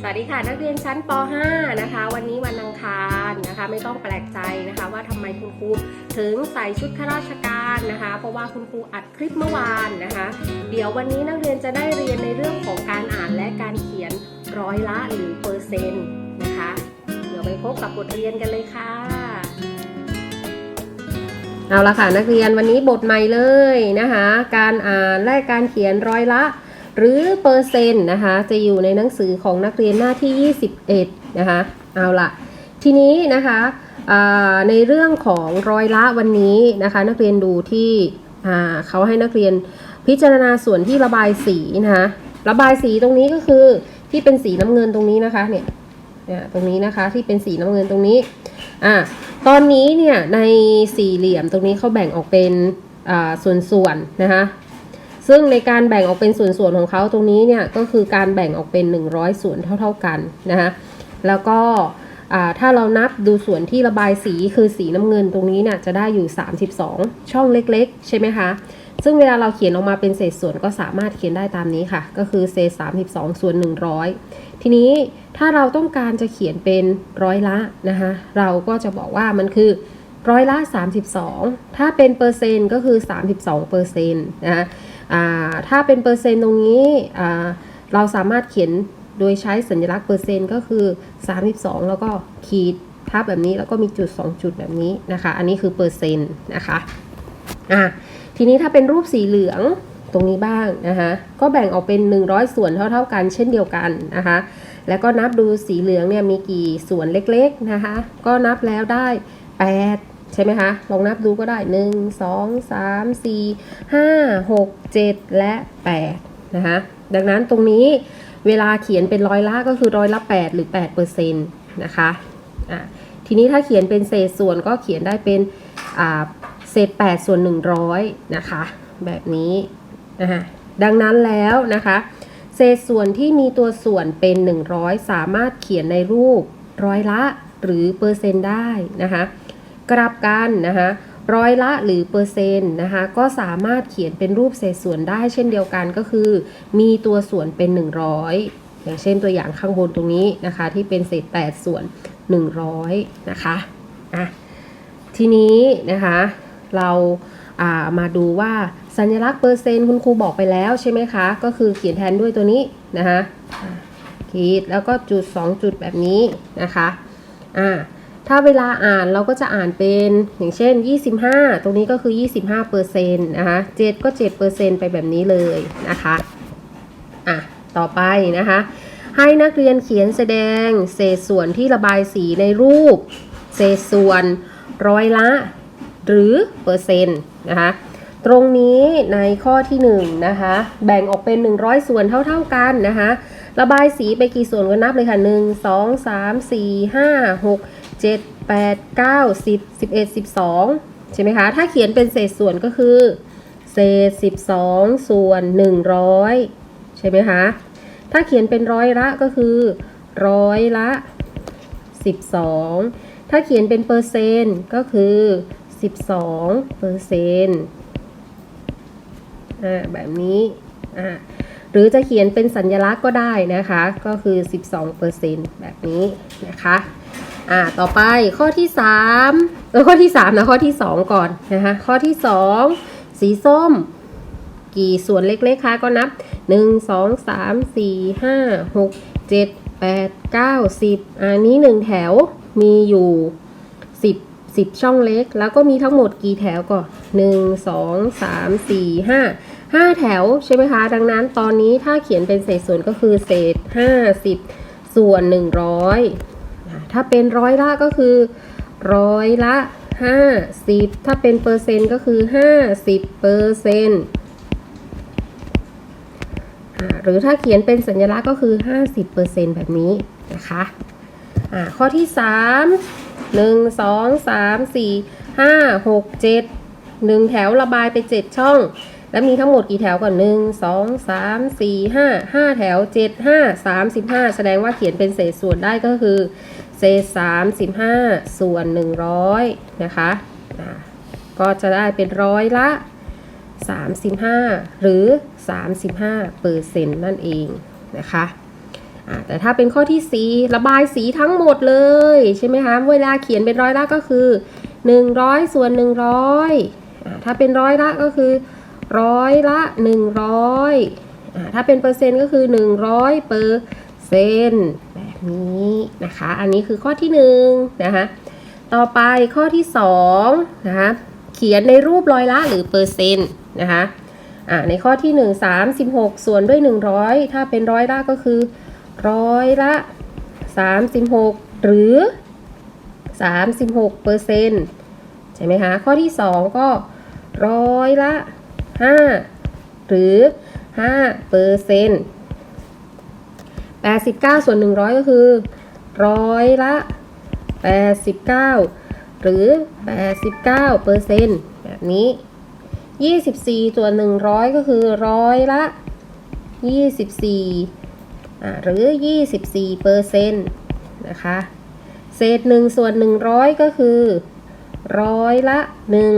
สวัสดีค่ะนักเรียนชั้นป .5 นะคะ วันนี้วันอังคารนะคะ ไม่ต้องแปลกใจนะคะ ว่าทำไมคุณครูถึงใส่ชุดข้าราชการนะคะ เพราะว่าคุณครูอัดคลิปเมื่อวานนะคะ เดี๋ยววันนี้นักเรียนจะได้เรียนในเรื่องของการอ่านและการเขียนร้อยละหรือเปอร์เซ็นต์นะคะ เดี๋ยวไปพบกับบทเรียนกันเลยค่ะ เอาละค่ะนักเรียนวันนี้บทใหม่เลยนะคะ การอ่านและการเขียนร้อยละ หรือเปอร์เซ็นต์นะคะ จะอยู่ในหนังสือของนักเรียนหน้าที่ 21 นะคะ เอาละทีนี้นะคะในเรื่องของร้อยละวันนี้นะคะ นักเรียนดูที่เขาให้นักเรียนพิจารณาส่วนที่ระบายสีนะคะระบายสีตรงนี้ก็คือที่เป็นสีน้ำเงินตรงนี้นะคะเนี่ยเนี่ยตรงนี้นะคะที่เป็นสีน้ำเงินตรงนี้อ่าตอนนี้เนี่ยในสี่เหลี่ยมตรงนี้เขาแบ่งออกเป็นอ่าส่วนๆนะคะ ซึ่งในการแบ่งออกเป็นส่วนๆของเขาตรงนี้เนี่ยก็คือการแบ่งออกเป็น 100 ส่วนเท่า ๆกันนะคะแล้วก็ถ้าเรานับดูส่วนที่ระบายสีคือสีน้ำเงินตรงนี้เนี่ยจะได้อยู่ 32 ช่องเล็กๆ ใช่ไหมคะ ซึ่งเวลาเราเขียนออกมาเป็นเศษส่วนก็สามารถเขียนได้ตามนี้ค่ะ ก็คือเศษ 32 ส่วน 100 ทีนี้ถ้าเราต้องการจะเขียนเป็นร้อยละนะคะเราก็จะบอกว่ามันคือร้อยละ 32 ถ้าเป็นเปอร์เซ็นต์ก็คือ 32เปอร์เซ็นต์นะคะ ถ้าเป็นเปอร์เซ็นต์ตรงนี้เราสามารถเขียนโดยใช้สัญลักษณ์เปอร์เซ็นต์ก็คือ 32 แล้วก็ขีดทับแบบนี้แล้วก็มีจุด 2 จุดแบบนี้นะคะ อันนี้คือเปอร์เซ็นต์นะคะอะทีนี้ถ้าเป็นรูปสีเหลืองตรงนี้บ้างนะคะก็แบ่งออกเป็น 100 ส่วนเท่า ๆ กันเช่นเดียวกันนะคะแล้วก็นับดูสีเหลืองเนี่ยมีกี่ส่วนเล็กๆนะคะก็นับแล้วได้ 8 ใช่ไหมคะ ลองนับดูก็ได้ 1 2 3 4 5 6 7 และ 8 นะคะ ดังนั้นตรงนี้เวลาเขียนเป็นร้อยละก็คือร้อยละ 8 หรือ8เปอร์เซ็นต์นะคะะทีนี้ถ้าเขียนเป็นเศษส่วนก็เขียนได้เป็นเศษ 8 ส่วน 100 นะคะ แบบนี้นะคะดังนั้นแล้วนะคะ เศษส่วนที่มีตัวส่วนเป็น 100 สามารถเขียนในรูปร้อยละหรือเปอร์เซ็นต์ได้นะคะ กลับกันนะคะร้อยละหรือเปอร์เซ็นต์นะคะก็สามารถเขียนเป็นรูปเศษส่วนได้เช่นเดียวกันก็คือ มีตัวส่วนเป็น 100 อย่างเช่นตัวอย่างข้างบนตรงนี้นะคะ ที่เป็นเศษ8ส่วน 100 นะคะอะทีนี้นะคะเราามาดูว่าสัญลักษณ์เปอร์เซ็นต์คุณครูบอกไปแล้วใช่ไหมคะ ก็คือเขียนแทนด้วยตัวนี้นะคะอะขีดแล้วก็จุด 2 จุดแบบนี้นะคะอ่า ถ้าเวลาอ่านเราก็จะอ่านเป็นอย่างเช่น 25 ตรงนี้ก็คือ 25เปอร์เซ็นต์นะคะ7ก็7เปอร์เซ็นต์ไปแบบนี้เลยนะคะอะต่อไปนะคะ ให้นักเรียนเขียนแสดงเศษส่วนที่ระบายสีในรูป เศษส่วนร้อยละ หรือเปอร์เซ็นต์นะคะตรงนี้ในข้อที่1นะคะแบ่งออกเป็น 100 ส่วนเท่า ๆกันนะคะระบายสีไปกี่ส่วนก็นับเลยค่ะ 1 2 3 4 5 6 7 8 9 10 11 12 ใช่ไหมคะ ถ้าเขียนเป็นเศษส่วนก็คือ เศษ 12 ส่วน 100 ใช่ไหมคะ ถ้าเขียนเป็นร้อยละก็คือ ร้อยละ 12 ถ้าเขียนเป็นเปอร์เซ็นต์ก็คือ 12 เปอร์เซ็นต์อ่าแบบนี้อ่าหรือจะเขียนเป็นสัญลักษณ์ก็ได้นะคะ ก็คือ 12เปอร์เซ็นต์แบบนี้นะคะ อ่าต่อไปข้อที่3เออข้อที่3นะข้อที่ 2 ก่อนนะคะข้อที่ 2 สีส้ม กี่ส่วนเล็กๆคะก็นับ 1 2 3 4 5 6 7 8 9 10อันนี้ 1 แถวมีอยู่ 10 10 ช่องเล็ก แล้วก็มีทั้งหมดกี่แถวก่อน1 2 3 4 5 5 แถวใช่ไหมคะ ดังนั้นตอนนี้ถ้าเขียนเป็นเศษส่วนก็คือเศษ 50 ส่วน 100 ถ้าเป็นร้อยละก็คือร้อยละ 50 ถ้าเป็นเปอร์เซ็นต์ก็คือ 50เปอร์เซ็นต์หรือถ้าเขียนเป็นสัญลักษณ์ก็คือ 50%แบบนี้นะคะอ่าข้อที่ 3 1 2 3 4 5 6 7 1 แถวระบายไป 7 ช่อง แล้วมีทั้งหมดกี่แถวก่อน 1 2 3 4 5 5 แถว 7 5 35 แสดงว่าเขียนเป็นเศษส่วนได้ก็คือ เศษ35ส่วน100นะคะก็จะได้เป็นร้อยละ 35 หรือ 35เปอร์เซ็นต์นั่นเองนะคะแต่ถ้าเป็นข้อที่ 4 ระบายสีทั้งหมดเลยใช่ไหมคะ เวลาเขียนเป็นร้อยละก็คือ 100 ส่วน 100อ่าถ้าเป็นร้อยละก็คือร้อยละ 100อ่าถ้าเป็นเปอร์เซ็นต์ก็คือ 100เปอร์เซ็นต์แนี้นะคะ อันนี้คือข้อที่1นะคะต่อไปข้อที่2นะคะเขียนในรูปร้อยละหรือเปอร์เซ็นต์นะคะอ่าในข้อที่ 1 36 ส่วนด้วย 100 ถ้าเป็นร้อยละก็คือร้อยละ 36 หรือ 36เปอร์เซ็นต์ใช่ไหมคะข้อที่ 2 ก็ร้อยละ 5 หรือ5เปอร์เซ็นต์ แปดสิบเก้าส่วนหนึ่งร้อยก็คือร้อยละแปดสิบเก้าหรือแปดสิบเก้าเปอร์เซ็นต์แบบนี้ยี่สิบสี่ส่วนหนึ่งร้อยก็คือร้อยละยี่สิบสี่หรือยี่สิบสี่เปอร์เซ็นต์นะคะเศษหนึ่งส่วนหนึ่งร้อยก็คือร้อยละหนึ่ง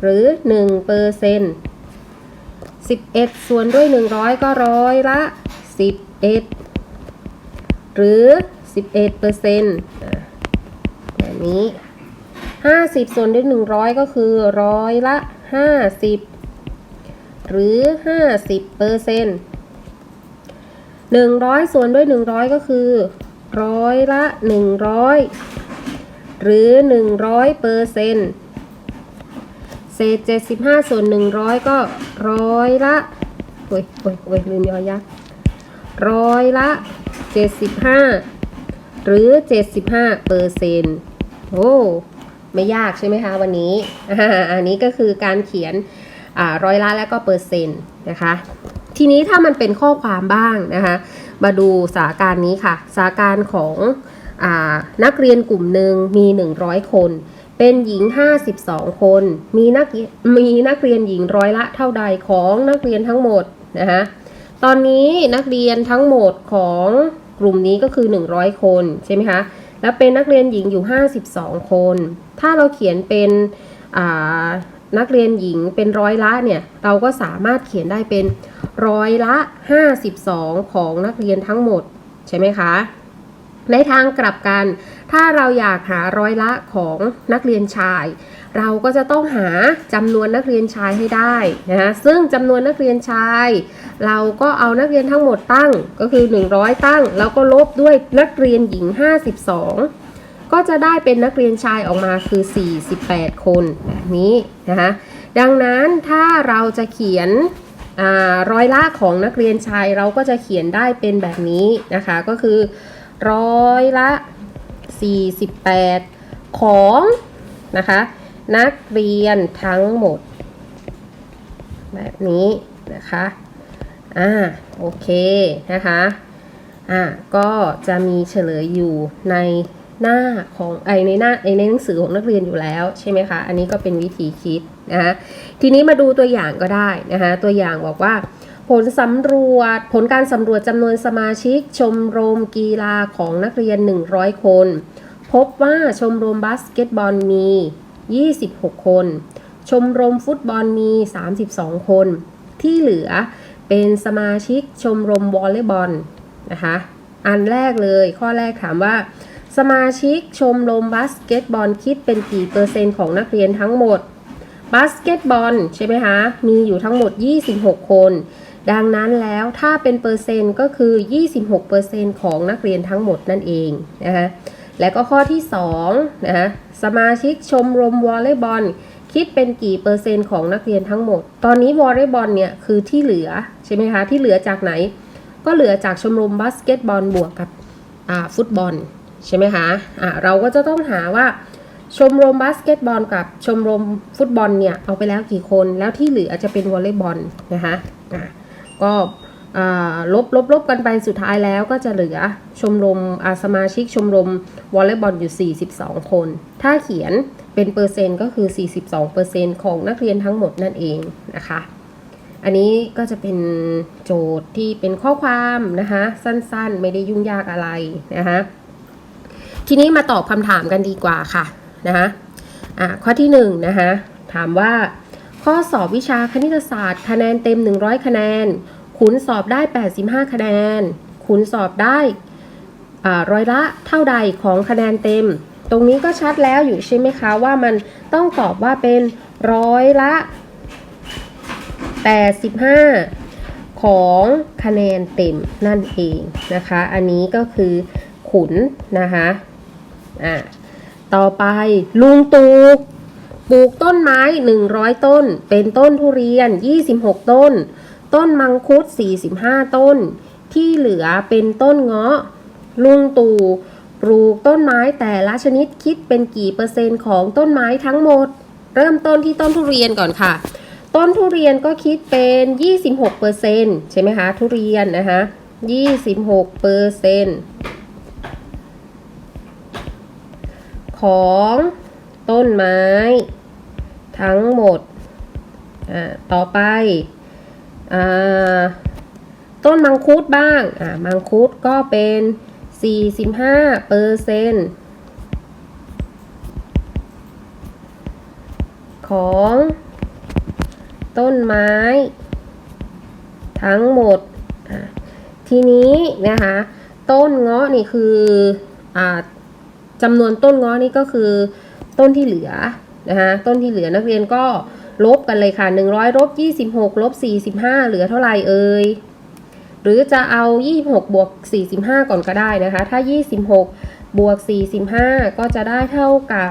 หรือหนึ่งเปอร์เซ็นต์สิบเอ็ดส่วนด้วยหนึ่งร้อยก็ร้อยละสิบ 11 หรือ 11เปอร์เซ็นต์แบบนี้ 50 ส่วนด้วย 100 ก็คือร้อยละ 50 หรือ 50เปอร์เซ็นต์100 ส่วนด้วย 100 ก็คือร้อยละ 100 หรือ 100เปอร์เซ็นต์เศษ75 ส่วน 100 ก็ร้อยละ โอ้ยโอ้ยโอ้ยลืมยอยักษ์ ร้อยละ 75 หรือ 75เปอร์เซ็นต์โอ้ไม่ยากใช่ไหมคะวันนี้อันนี้ก็คือการเขียนร้อยละและก็เปอร์เซ็นต์นะคะ ทีนี้ถ้ามันเป็นข้อความบ้างนะคะ มาดูสาการนี้ค่ะ สาการของอนักเรียนกลุ่มหนึ่งมี 100 คน เป็นหญิง 52 คน มีนักมีนักเรียนหญิงร้อยละเท่าใดของนักเรียนทั้งหมดนะคะ ตอนนี้นักเรียนทั้งหมดของกลุ่มนี้ก็คือ 100 คนใช่ไหมคะแล้วเป็นนักเรียนหญิงอยู่ 52 คน ถ้าเราเขียนเป็นนักเรียนหญิงเป็นร้อยละเนี่ย เราก็สามารถเขียนได้เป็นร้อยละ 52 ของนักเรียนทั้งหมดใช่ไหมคะ ในทางกลับกัน ถ้าเราอยากหาร้อยละของนักเรียนชาย เราก็จะต้องหาจำนวนนักเรียนชายให้ได้นะคะซึ่งจำนวนนักเรียนชาย เราก็เอานักเรียนทั้งหมดตั้งก็คือ 100 ตั้ง แล้วก็ลบด้วยนักเรียนหญิง 52 ก็จะได้เป็นนักเรียนชายออกมาคือ 48 คนแบบนี้นะคะดังนั้นถ้าเราจะเขียนร้อยละของนักเรียนชายเราก็จะเขียนได้เป็นแบบนี้นะคะก็คือร้อยละ 48 ของนะคะ นักเรียนทั้งหมด แบบนี้นะคะอ่าโอเคนะคะอ่าก็จะมีเฉลยอยู่ในหน้าของไอในหน้าไอในหนังสือของนักเรียนอยู่แล้วใช่ไหมคะอันนี้ก็เป็นวิธีคิดนะคะทีนี้มาดูตัวอย่างก็ได้นะคะตัวอย่างบอกว่า ผลสำรวจผลการสำรวจจำนวนสมาชิก ชมรมกีฬาของนักเรียน 100 คน พบว่าชมรมบาสเกตบอลมี 26 คน ชมรมฟุตบอลมี 32 คน ที่เหลือเป็นสมาชิกชมรมวอลเลย์บอลนะคะ อันแรกเลยข้อแรกถามว่า สมาชิกชมรมบาสเกตบอลคิดเป็นกี่เปอร์เซ็นต์ของนักเรียนทั้งหมดบาสเกตบอลใช่ไหมคะ มีอยู่ทั้งหมด 26 คน ดังนั้นแล้วถ้าเป็นเปอร์เซ็นต์ก็คือ 26เปอร์เซ็นต์ของนักเรียนทั้งหมดนั่นเองนะคะ และก็ข้อที่2นะคะสมาชิกชมรมวอลเลย์บอลคิดเป็นกี่เปอร์เซ็นต์ของนักเรียนทั้งหมด ตอนนี้วอลเลย์บอลเนี่ยคือที่เหลือใช่ไหมคะ ที่เหลือจากไหน ก็เหลือจากชมรมบาสเกตบอลบวกกับฟุตบอลใช่ไหมคะอ่าเราก็จะต้องหาว่าชมรมบาสเกตบอลกับชมรมฟุตบอลเนี่ยเอาไปแล้วกี่คน แล้วที่เหลือจะเป็นวอลเลย์บอลนะคะะก็ ลบลบลบกันไปสุดท้ายแล้วก็จะเหลือชมรมอาสมาชิกชมรมวอลเลย์บอลอยู่ 42 คน ถ้าเขียนเป็นเปอร์เซ็นต์ก็คือ 42เปอร์เซ็นต์ของนักเรียนทั้งหมดนั่นเองนะคะ อันนี้ก็จะเป็นโจทย์ที่เป็นข้อความนะคะ สั้นๆ ไม่ได้ยุ่งยากอะไรนะคะทีนี้มาตอบคำถามกันดีกว่าค่ะนะคะะข้อที่1นงนะคะถามว่าข้อสอบวิชาคณิตศาสตร์ คะแนนเต็ม 100 คะแนน ขุนสอบได้ 85 คะแนนคุณสอบได้ร้อยละเท่าใดของคะแนนเต็ม ตรงนี้ก็ชัดแล้วอยู่ใช่ไหมคะว่ามันต้องตอบว่าเป็นร้อยละ 85 ของคะแนนเต็มนั่นเองนะคะ อันนี้ก็คือขุนนะคะอะต่อไปลุงตูปลูกต้นไม้ 100 ต้น เป็นต้นทุเรียน 26 ต้น ต้นมังคุด 45 ต้น ที่เหลือเป็นต้นเงาะ ลุงตู่ปลูกต้นไม้แต่ละชนิดคิดเป็นกี่เปอร์เซ็นต์ของต้นไม้ทั้งหมด เริ่มต้นที่ต้นทุเรียนก่อนค่ะ ต้นทุเรียนก็คิดเป็น 26เปอร์เซ็นต์ใช่ไหมคะ ทุเรียนนะคะ26เปอร์เซ็นต์ของต้นไม้ ทั้งหมด ต่อไป ต้นมังคุดบ้างอ่ามังคุดก็เป็น 45เปอร์เซ็นต์ของ ต้นไม้ ทั้งหมด ทีนี้นะคะ ต้นเงาะนี่คืออจำนวนต้นเงาะนี่ก็คือต้นที่เหลือนะคะต้นที่เหลือนักเรียนก็ ลบกันเลยค่ะ 100ลบ26ลบ45 เหลือเท่าไหร่เอ่ยหรือจะเอา 26บวก45 ก่อนก็ได้นะคะ ถ้า 26บวก45 ก็จะได้เท่ากับ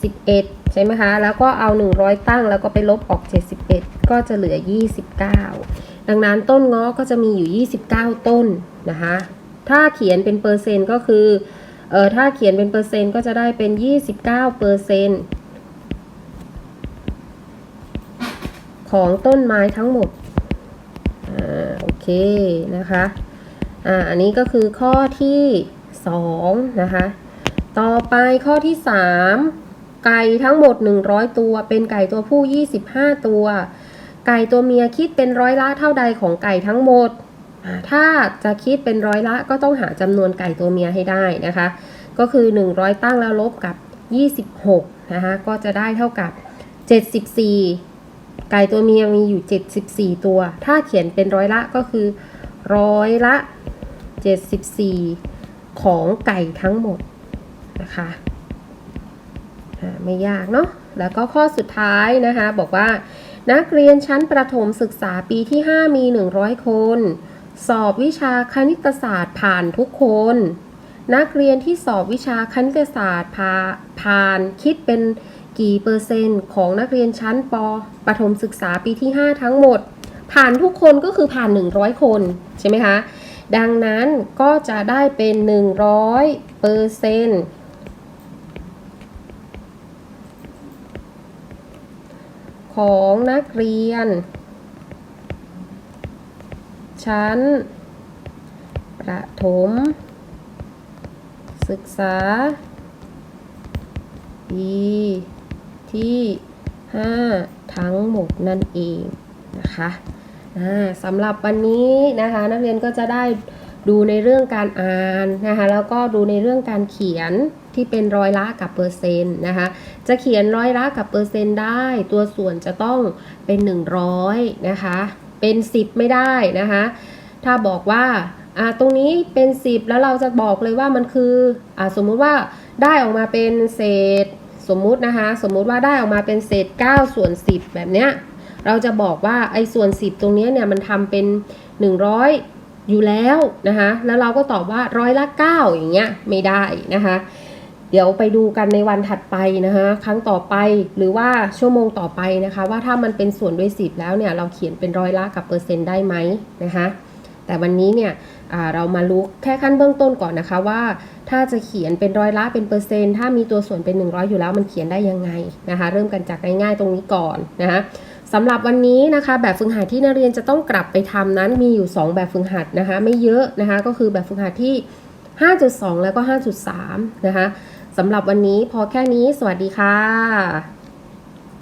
71 ใช่ไหมคะ แล้วก็เอา 100 ตั้งแล้วก็ไปลบออก 71 ก็จะเหลือ 29 ดังนั้นต้นเงาะก็จะมีอยู่ 29 ต้นนะคะ ถ้าเขียนเป็นเปอร์เซ็นต์ก็คือเออถ้าเขียนเป็นเปอร์เซ็นต์ก็จะได้เป็น 29เปอร์เซ็นต์ ของต้นไม้ทั้งหมด อ่า โอเค นะคะ อ่า อันนี้ก็คือข้อที่2นะคะ ต่อไปข้อที่3ไก่ทั้งหมด 100 ตัว เป็นไก่ตัวผู้ 25 ตัว ไก่ตัวเมียคิดเป็นร้อยละเท่าใดของไก่ทั้งหมดอ่าถ้าจะคิดเป็นร้อยละก็ต้องหาจำนวนไก่ตัวเมียให้ได้นะคะ ก็คือ 100 ตั้งแล้วลบกับ 26 นะคะ ก็จะได้เท่ากับ 74 ไก่ตัวเมียมีอยู่ 74 ตัว ถ้าเขียนเป็นร้อยละก็คือร้อยละ 74 ของไก่ทั้งหมดนะคะไม่ยากเนาะ แล้วก็ข้อสุดท้ายนะคะ บอกว่า นักเรียนชั้นประถมศึกษาปีที่ 5 มี 100 คน สอบวิชาคณิตศาสตร์ผ่านทุกคน นักเรียนที่สอบวิชาคณิตศาสตร์พาผ่านคิดเป็น กี่เปอร์เซ็นต์ของนักเรียนชั้นปประถมศึกษาปีที่ 5 ทั้งหมด ผ่านทุกคนก็คือผ่าน 100 คนใช่ไหมคะ ดังนั้นก็จะได้เป็น 100เปอร์เซ็นต์ของนักเรียน ชั้น ประถม ศึกษาปี ที่ 5 ทั้งหมดนั่นเองนะคะสำหรับวันนี้นะคะ นักเรียนก็จะได้ดูในเรื่องการอ่านนะคะแล้วก็ดูในเรื่องการเขียนที่เป็นร้อยละกับเปอร์เซ็นต์นะคะจะเขียนร้อยละกับเปอร์เซ็นต์ได้ ตัวส่วนจะต้องเป็น 100นะคะเป็น 10 ไม่ได้นะคะถ้าบอกว่าอ่าตรงนี้เป็น 10 แล้วเราจะบอกเลยว่ามันคืออ่าสมมุติว่าได้ออกมาเป็นเศษ สมมุตินะคะ สมมุติว่าได้ออกมาเป็นเศษ 9 ส่วน 10 แบบเนี้ย เราจะบอกว่าไอ้ส่วน 10 ตรงนี้เนี่ยมันทำเป็น 100 อยู่แล้วนะคะ แล้วเราก็ตอบว่าร้อยละ 9 อย่างเงี้ยไม่ได้นะคะ เดี๋ยวไปดูกันในวันถัดไปนะคะ ครั้งต่อไปหรือว่าชั่วโมงต่อไปนะคะ ว่าถ้ามันเป็นส่วนด้วย 10 แล้วเนี่ยเราเขียนเป็นร้อยละกับเปอร์เซ็นต์ได้ไหมนะคะ แต่วันนี้เนี่ยเรามารู้แค่ขั้นเบื้องต้นก่อนนะคะว่า ถ้าจะเขียนเป็นร้อยละเป็นเปอร์เซ็นต์ถ้ามีตัวส่วนเป็น 100 อยู่แล้วมันเขียนได้ยังไงนะคะเริ่มกันจากง่ายๆตรงนี้ก่อนนะคะสำหรับวันนี้นะคะแบบฝึกหัดที่นักเรียนจะต้องกลับไปทำนั้นมีอยู่ 2 แบบฝึกหัดนะคะไม่เยอะนะคะก็คือแบบฝึกหัดที่ 5.2 แล้วก็ 5.3 นะคะสำหรับวันนี้พอแค่นี้สวัสดีค่ะ